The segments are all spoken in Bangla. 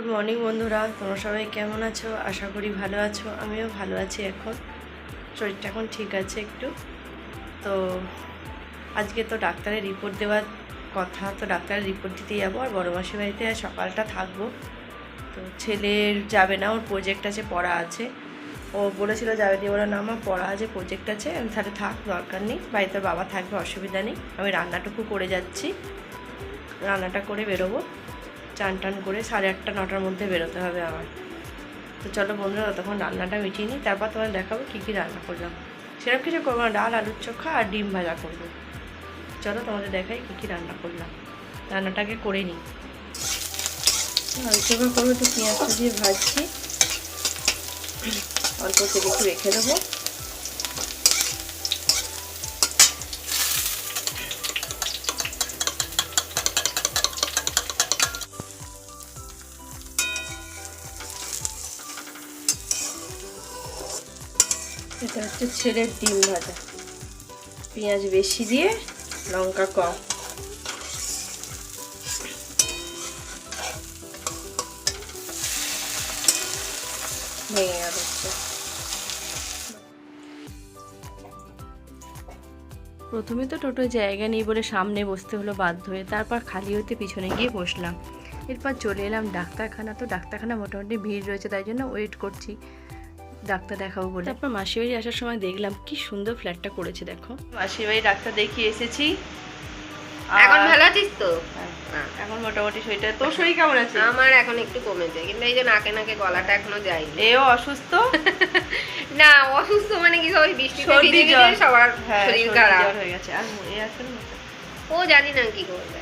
গুড মর্নিং বন্ধুরা, তোমরা সবাই কেমন আছো? আশা করি ভালো আছো। আমিও ভালো আছি এখন। শরীরটা এখন ঠিক আছে একটু। তো আজকে তো ডাক্তারের রিপোর্ট দেওয়ার কথা, তো ডাক্তারের রিপোর্ট দিতে যাব। আর বড় মাসির বাড়িতে সকালটা থাকব। তো ছেলের যাবে না, ওর প্রজেক্ট আছে, পড়া আছে। ও বলেছিল যাবে দিয়ে বলে না আমার পড়া আছে প্রজেক্ট আছে। আমি তাহলে থাক, দরকার নেই। বাড়িতে বাবা থাকবে, অসুবিধা নেই। আমি রান্নাটুকু করে যাচ্ছি। রান্নাটা করে বেরোবো। চান টান করে সাড়ে আটটা, নটার মধ্যে বেরোতে হবে আমার তো চলো বন্ধুরা তখন রান্নাটা মিটিয়ে নিই, তারপর তোমার দেখাবো কী কী রান্না করলাম। সেরকম কিছু করব না, ডাল, আলুর চোখা আর ডিম ভাজা করব। চলো তোমাদের দেখাই কী কী রান্না করলাম। রান্নাটাকে করে নিই। আলু চোখা করব তো পেঁয়াজটা দিয়ে ভাজছি। অল্প তেল একটু রেখে দেবো। এটা হচ্ছে ছেলের ডিম ভাজা। পেঁয়াজ বেশি দিয়ে লঙ্কা কম। প্রথমে তো টোটো জায়গা নেই বলে সামনে বসতে হলো বাধ্য হয়ে, তারপর খালি হতে পিছনে গিয়ে বসলাম। এরপর চলে এলাম ডাক্তারখানা। তো ডাক্তারখানা মোটামুটি ভিড় রয়েছে, তাই জন্য ওয়েট করছি। ডাক্তার দেখাবো বলে। তারপর মাসির বাড়ি আসার সময় দেখলাম কি সুন্দর ফ্ল্যাটটা করেছে দেখো। মাসির বাড়ি ডাক্তার দেখিয়ে এসেছি। এখন ভালো আছিস তো? হ্যাঁ, এখন মোটামুটি শরীরটা তোর শরীর কেমন আছে? আমার এখন একটু কমেছে কিন্তু এই যে নাকে নাকে গলাটা এখনও যায় এও অসুস্থ? না অসুস্থ মানে কি সবাই বৃষ্টিতে ভিজে সবার হ্যাঁ শরীর খারাপ। হয়ে গেছে। আর ও জানি না কি করবে।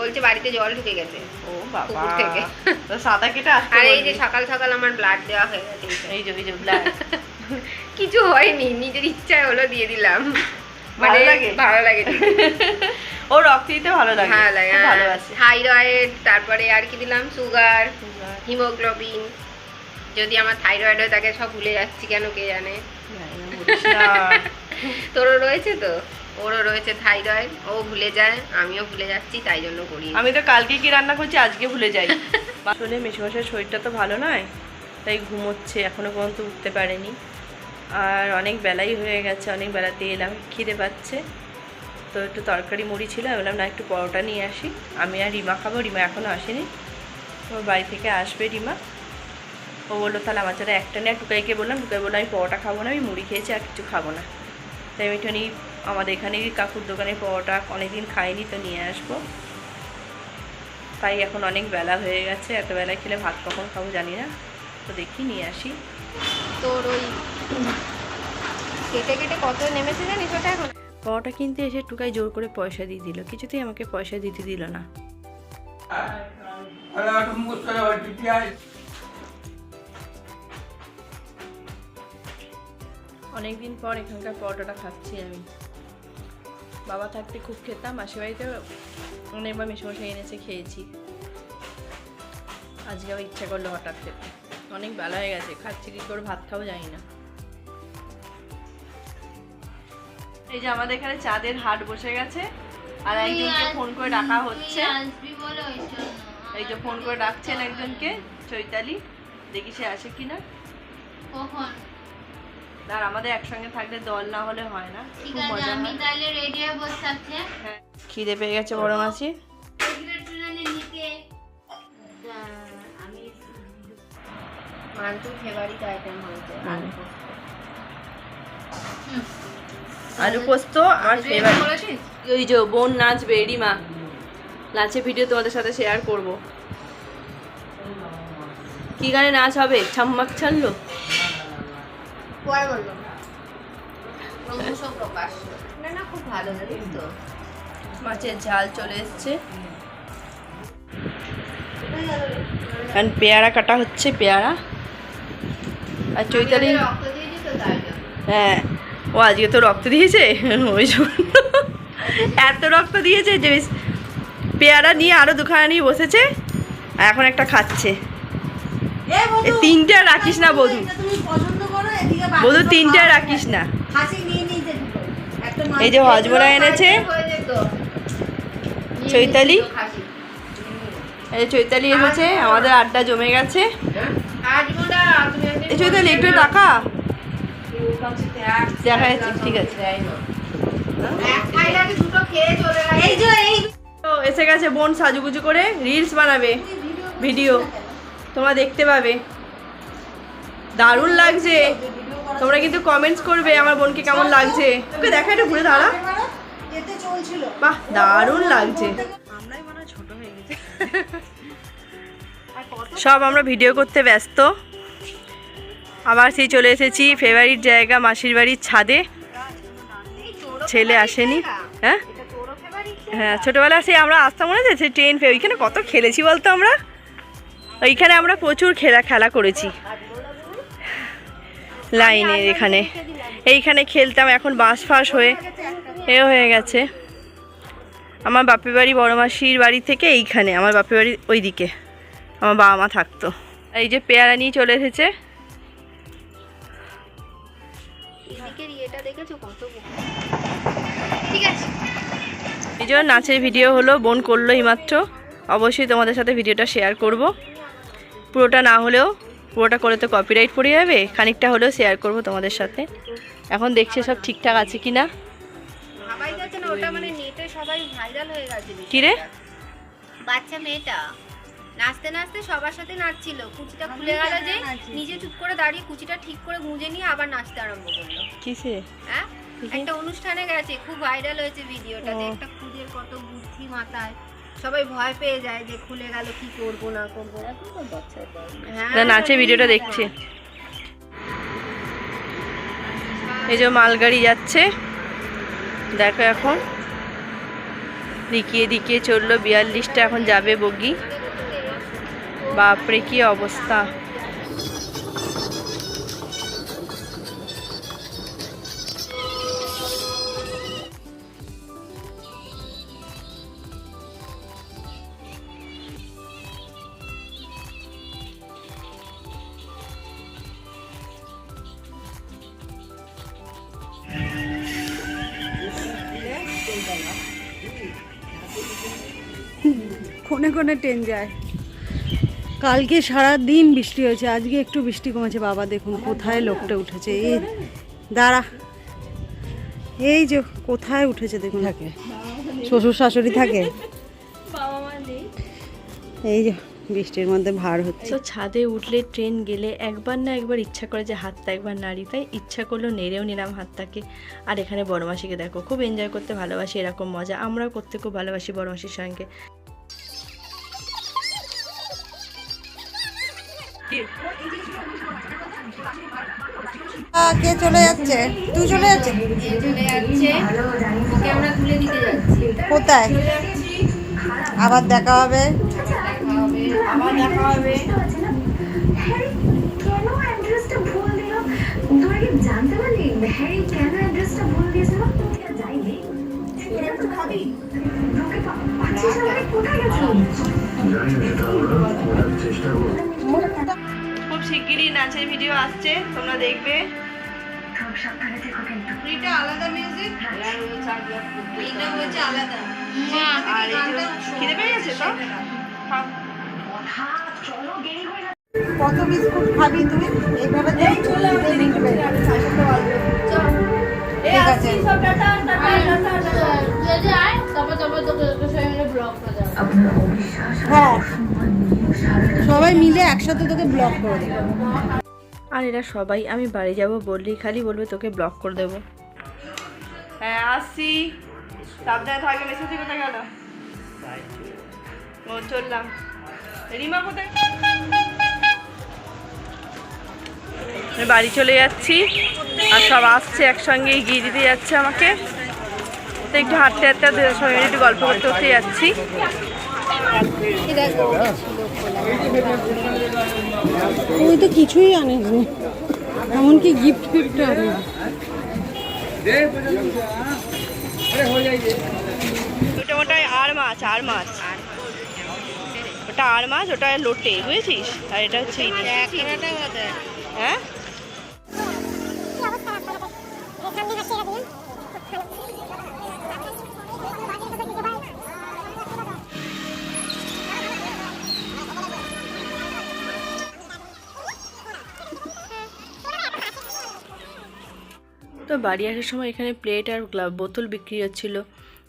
বলছে বাড়িতে জল ঢুকে গেছে। ও বাবা। থেকে। তো সাদা কেটে আর এই যে সকাল সকাল আমার ব্লাড দেওয়া হয়ে গেছে এই যে এই যে ব্ল্যাক কিছু হয়নি নিজের ইচ্ছায় হলো দিয়ে দিলাম। ভালো মানে লাগে? ভালো লাগে ও রক্ত দিতে ভালো লাগে? ভালো লাগে খুব ভালোবাসে। থাইরয়েড তারপরে আর কি দিলাম? সুগার হিমোগ্লোবিন যদি আমার থাইরয়েড হয় তাকে সব ভুলে যাচ্ছি কেন কে জানে? না। তোরও রয়েছে তো? ওরও রয়েছে থাইরয়েড ও ভুলে যায় আমিও ভুলে যাচ্ছি তাই জন্য করি আমি তো কালকে কি রান্না করছি আজকে ভুলে যাই। আসলে মেশমশাইয়ের শরীরটা তো ভালো নয় তাই ঘুমোচ্ছে এখনও পর্যন্ত উঠতে পারেনি। আর অনেক বেলাই হয়ে গেছে অনেক বেলাতে এলাম খিদে পাচ্ছে। তো একটু তরকারি মুড়ি ছিল আমি বললাম না একটু পরোটা নিয়ে আসি। আমি আর রিমা খাব রিমা এখনও আসেনি। ওর বাড়ি থেকে আসবে রিমা। ও বলল তাহলে আমার জন্য একটা নিয়ে টুকাইকে বললাম টুকাই বলল আমি পরোটা খাব না আমি মুড়ি খেয়েছি আর কিছু খাব না। তাই আমি একটুখানি আমাদের এখানেই কাকুর দোকানে পরোটা অনেকদিন খাইনি তো নিয়ে আসব। তাই এখন অনেক বেলা হয়ে গেছে এত বেলায় খেলে ভাত কখন খাব জানি না তো দেখি নিয়ে আসি। তোর ওই কেটে কেটে কত নেমেছে জানিস ওটা এখন? পরোটা কিনতে এসে টুকাই জোর করে পয়সা দিয়ে দিল কিছুতেই আমাকে পয়সা দিতে দিল না। অনেকদিন পর এখানকার পরোটাটা খাচ্ছি আমি। বাবা থাকতে খুব খেতাম বাড়িতে অনেকবার মেসমশাই এনেছে খেয়েছি। আজকে আবার ইচ্ছা করল হঠাৎ খেতে। অনেক বেলা হয়ে গেছে খাচ্ছি কি করে ভাত খাব জানি না। এই যে আমাদের এখানে চাঁদের হাট বসে গেছে আর একজনকে ফোন করে ডাকা হচ্ছে। এই যে ফোন করে ডাকছেন একজনকে চৈতালি। দেখি সে আসে কিনা। কখন? আর আমাদের একসঙ্গে থাকলে দল না হলে হয় না। ঠিক আছে আমি তাহলে রেডি হয়ে বসে থাকছি। হ্যাঁ। খিদে পেয়ে গেছে বড় ফেভারিট আইটেম হয়েছে হুম। হুম। আলু পোস্ত আমার ফেভারিট ওই যে বোন নাচবে রিমা নাচের ভিডিও তোমাদের সাথে শেয়ার করব। কি গানে নাচ হবে? ছাম্মাক ছাড়লো? পরে বলল ক্রমশ প্রকাশ। না না খুব ভালো জানিস তো। মাছের ঝাল চলে এসছে। কারণ পেয়ারা কাটা হচ্ছে পেয়ারা। আর চৈতালি হ্যাঁ ও আজকে তো রক্ত দিয়েছে? ওই জন্য। এত রক্ত দিয়েছে যে পেয়ারা নিয়ে আরও দুখানা নিয়ে বসেছে আর এখন একটা খাচ্ছে। এ তিনটে রাখিস না বধু। বধু তিনটে রাখিস না। এই যে হজমোলা এনেছে। চৈতালি। এই চৈতালি এসেছে আমাদের আড্ডা জমে গেছে। এই চৈতালি একটু টাকা দেখা যাচ্ছে ঠিক আছে। এসে গেছে বোন সাজুগুজু করে রিলস বানাবে ভিডিও তোমরা দেখতে পাবে। দারুণ লাগছে। তোমরা কিন্তু কমেন্টস করবে আমার বোনকে কেমন লাগছে। ওকে দেখা একটু ঘুরে দাঁড়া। বাহ, দারুণ লাগছে। সব আমরা ভিডিও করতে ব্যস্ত। আবার সেই চলে এসেছি ফেভারিট জায়গা মাসির বাড়ির ছাদে। ছেলে আসেনি। হ্যাঁ? হ্যাঁ ছোটোবেলা সেই আমরা আসতাম, মনে আছে? ট্রেন ফে- ওইখানে কত খেলেছি বলতো আমরা? ওইখানে আমরা প্রচুর খেলা খেলা করেছি। লাইনে এখানে। এইখানে খেলতাম এখন বাঁশ ফাঁস হয়ে এ হয়ে গেছে। আমার বাপের বাড়ি বড় মাসির বাড়ি থেকে এইখানে আমার বাপের বাড়ি ওই দিকে আমার বাবা মা থাকতো। এই যে পেয়ারা নিয়ে চলে এসেছে। এই জন্য নাচের ভিডিও হলো বোন করল এইমাত্র। অবশ্যই তোমাদের সাথে ভিডিওটা শেয়ার করব। পুরোটা না হলেও পুরোটা করে তো কপিরাইট পড়ে যাবে। খানিকটা হলেও শেয়ার করব তোমাদের সাথে। এখন দেখছি সব ঠিকঠাক আছে কি না মানে নেটে সবাই ভাইরাল হয়ে গেছে বাচ্চা মেয়েটা। নাচতে নাচতে সবার সাথে নাচছিল। কুচিটা খুলে গেল যে নিজে চুপ করে দাঁড়িয়ে কুচিটা ঠিক করে গুঁজে নিয়ে আবার নাচতে আরম্ভ করল। কিসে? হ্যাঁ? একটা অনুষ্ঠানে গেছে খুব ভাইরাল হয়েছে ভিডিওটাতে ও। একটা খুদের কত বুদ্ধি মাথায়। সবাই ভয় পেয়ে যায় যে খুলে গেল কি করব না করব। এখন তো বাচ্চা হ্যাঁ না ভিডিওটা দেখছি। এই যে মালগাড়ি যাচ্ছে। দেখো এখন। দিকিয়ে দিকিয়ে চলল বিয়াল্লিশটা এখন যাবে বগি। বাপরে কি অবস্থা। কোনে কোনে ট্রেন যায়। কালকে সারা দিন বৃষ্টি হয়েছে আজকে একটু বৃষ্টি কমেছে। বাবা দেখুন কোথায় লোকটা উঠেছে। এই দাঁড়া। এই যে কোথায় উঠেছে দেখুন। থাকে। শ্বশুর শাশুড়ি থাকে? এই যে বৃষ্টির মধ্যে ভার হচ্ছে। তো ছাদে উঠলে ট্রেন গেলে একবার না একবার ইচ্ছা করে যে হাতটা একবার নাড়ি তাই ইচ্ছা করল নেড়েও নিলাম হাতটাকে। আর এখানে বড়মাসিকে দেখো খুব এনজয় করতে ভালোবাসি এরকম মজা। আমরাও করতে খুব ভালোবাসি বড়মাসির সঙ্গে। কে চলে যাচ্ছে? তুই চলে যাচ্ছে চলে যাচ্ছে। ওকে আমরা তুলে দিতে যাচ্ছি। কোথায়? আবার দেখা হবে। আবার দেখা হবে। কেন অ্যাড্রেসটা ভুল দিল? তোরা কি জানতে পারলি? হ্যারি কেন অ্যাড্রেসটা ভুল দিয়েছিল? যাইনি? এটা তো খাবি তোকে পাচ্ছিস না মানে গেছো? খুব শিগগিরই নাচের ভিডিও আসছে তোমরা দেখবে। এটা আলাদা মিউজিক এটা হচ্ছে আলাদা। আর খিদে পেয়ে গেছে তো? খাও। চলো দেরি হয়ে কত বিস্কুট খাবি তুই এইভাবে ঠিক আছে। হ্যাঁ। সবাই মিলে একসাথে তোকে ব্লক করে দেবে। আর এরা সবাই আমি বাড়ি যাব বললেই খালি বলবে তোকে ব্লক করে দেবো। হ্যাঁ আসছি। সাবধানে থাকবে মেসেজ কোথায় গেল ও চললাম। রিমা কোথায়? বাড়ি চলে যাচ্ছি। আর সব আসছে একসঙ্গে এগিয়ে দিতে যাচ্ছে আমাকে। তো একটু হাঁটতে হাঁটতে ওদের সবাই একটু গল্প করতে করতে যাচ্ছি। তুই তো কিছুই আনিস নি এমনকি গিফট ফিফট আনিস ওটা ওটাই আর মাছ আর মাছ। ওটা আর মাছ ওটা লোটে বুঝেছিস? আর এটা হচ্ছে হ্যাঁ তো বাড়ি আসার সময় এখানে প্লেট আর বোতল বিক্রি হচ্ছিল।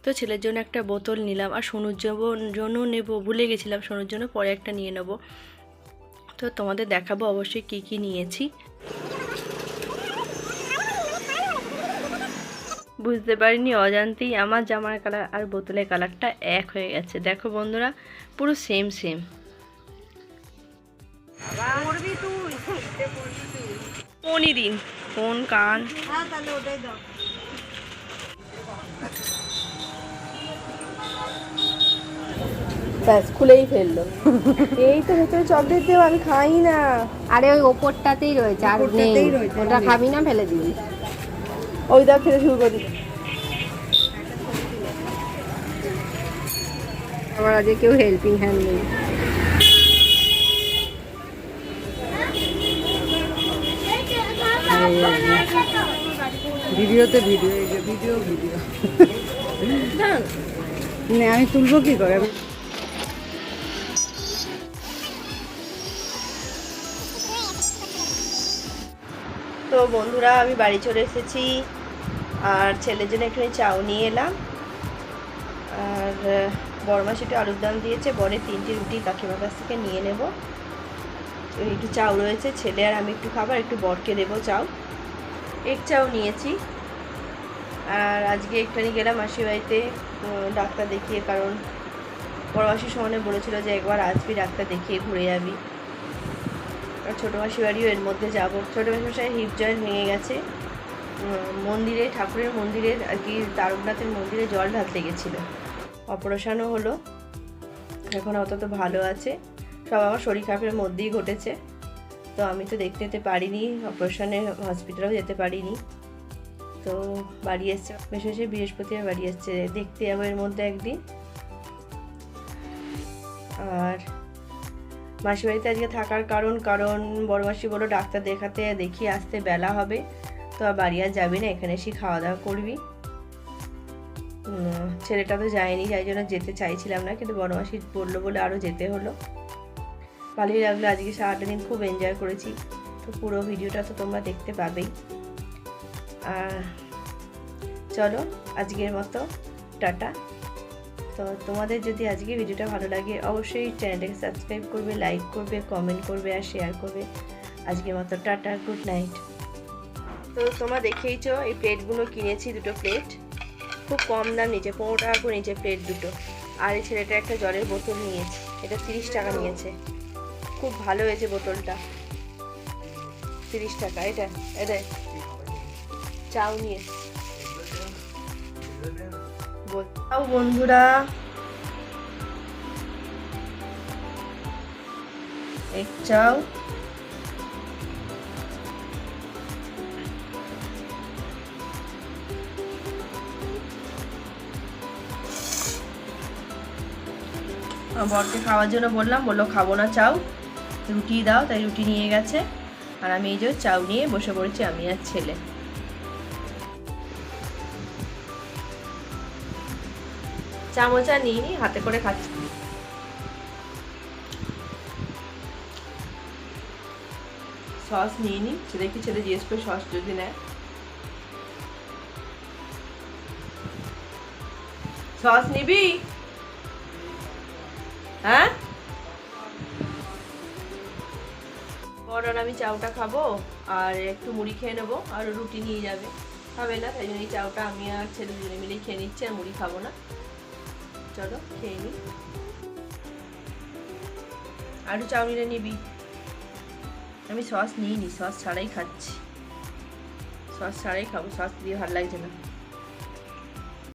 তো ছেলের জন্য একটা বোতল নিলাম আর সোনুর জন্য- নেব, ভুলে গেছিলাম, সোনুর জন্য পরে একটা নিয়ে নেব। তো তোমাদের দেখাবো অবশ্যই কি কি নিয়েছি। বুঝতে পারিনি, অজান্তেই আমার জামার কালার আর বোতলের কালারটা এক হয়ে গেছে। দেখো বন্ধুরা, পুরো সেম সেম কোনই দিন। কোন কান হ্যাঁ তাহলে ওটাই দাও। ব্যাস খুলেই ফেলল। এই তো ভেতরে চকলেট দেও আমি খাই না। আরে ওই ওপরটাতেই রয়েছে আর নেই। ওটা। খাবি না ফেলে দিবি। ওই দাও খেতে শুরু করি। আমার আজকে কেউ হেল্পিং হ্যান্ড নেই। ভিডিওতে ভিডিও, এই যে ভিডিও ভিডিও। না, আমি তুলবো কি করে? তো বন্ধুরা, আমি বাড়ি চলে এসেছি। আর ছেলের জন্য একটু চাউ নিয়ে এলাম। আর বড় মাসিটা আলুর দাম দিয়েছে। বরে তিনটি রুটি কাকিমার কাছ থেকে নিয়ে নেব। একটু চাউ রয়েছে, ছেলে আর আমি একটু খাবার একটু বরকে দেবো চাউ। এক চাউ নিয়েছি। আর আজকে একটুখানি গেলাম মাসির বাড়িতে ডাক্তার দেখিয়ে, কারণ মাসির সমানে বলেছিল যে একবার আসবি, ডাক্তার দেখিয়ে ঘুরে যাবি। আর ছোটো মাসি বাড়িও এর মধ্যে যাব। ছোটো মাসি হিপ জয়েন্ট ভেঙে গেছে। মন্দিরে, ঠাকুরের মন্দিরের, আর কি তারকনাথের মন্দিরে জল ঢালতে গেছিল। অপারেশনও হলো। এখন অত তো ভালো আছে। সব আমার শরীর খারাপের মধ্যেই ঘটেছে। তো আমি তো দেখতে যেতে পারিনি, অপারেশনে হসপিটালেও যেতে পারিনি। তো বাড়ি এসছে বেশ বৃহস্পতিবার বাড়ি এসছে, দেখতে যাব এর মধ্যে একদিন। আর মাসি বাড়িতে আজকে থাকার কারণ কারণ বড় মাসি বলল ডাক্তার দেখাতে, দেখি আসতে বেলা হবে। তো আর বাড়ি আর যাবি না, এখানে এসে খাওয়া দাওয়া করবি ছেলেটা তো যায়নি, যাই জন্য যেতে চাইছিলাম না, কিন্তু বড় মাসি বলল বলে আরও যেতে হলো। ভালোই লাগল। আজকে সারাটা দিন খুব এনজয় করেছি। তো পুরো ভিডিওটা তো তোমরা দেখতে পাবেই। আর চলো, আজকের মতো টাটা। তো তোমাদের যদি আজকে ভিডিওটা ভালো লাগে, অবশ্যই চ্যানেলটাকে সাবস্ক্রাইব করবে লাইক করবে কমেন্ট করবে আর শেয়ার করবে। আজকের মতো টাটা গুড নাইট তো তোমরা দেখেইছো, এই প্লেটগুলো কিনেছি দুটো প্লেট। খুব কম দাম নিচে পনেরো টাকা করে নিচে প্লেট দুটো। আর এই ছেলেটা একটা জলের বোতল নিয়েছে, এটা তিরিশ টাকা নিয়েছে। খুব ভালো হয়েছে বোতলটা। তিরিশ টাকা এটা এটা চাউ নিয়ে। চাও বন্ধুরা। এক চাও। বরকে খাওয়ার জন্য বললাম, বলল খাব না, চাও। রুটি দাও, তাই রুটি নিয়ে গেছে। আর আমি এই যে চাউ নিয়ে বসে পড়েছি, আমি আর ছেলে। চামচ নিয়ে হাতে করে খাচ্ছি। সস নিয়ে নি ছেলেকে ছেলে জিজ্ঞেস করে সস যদি নেয়। সস নিবি? হ্যাঁ? বড় আর আমি চাউটা খাব, আর একটু মুড়ি খেয়ে নেব, আর রুটি নিয়ে যাবে। খাবে না, তাই জন্য এই চাউটা আমি আর ছেলে দুজনে মিলে খেয়ে নিচ্ছি, আর মুড়ি খাব না। চলো, খেয়ে নিই আরও চাউমিনে নিবি। আমি সস নিই নি সস ছাড়াই খাচ্ছি। সস ছাড়াই খাব, সস দিয়ে ভালো লাগছে না।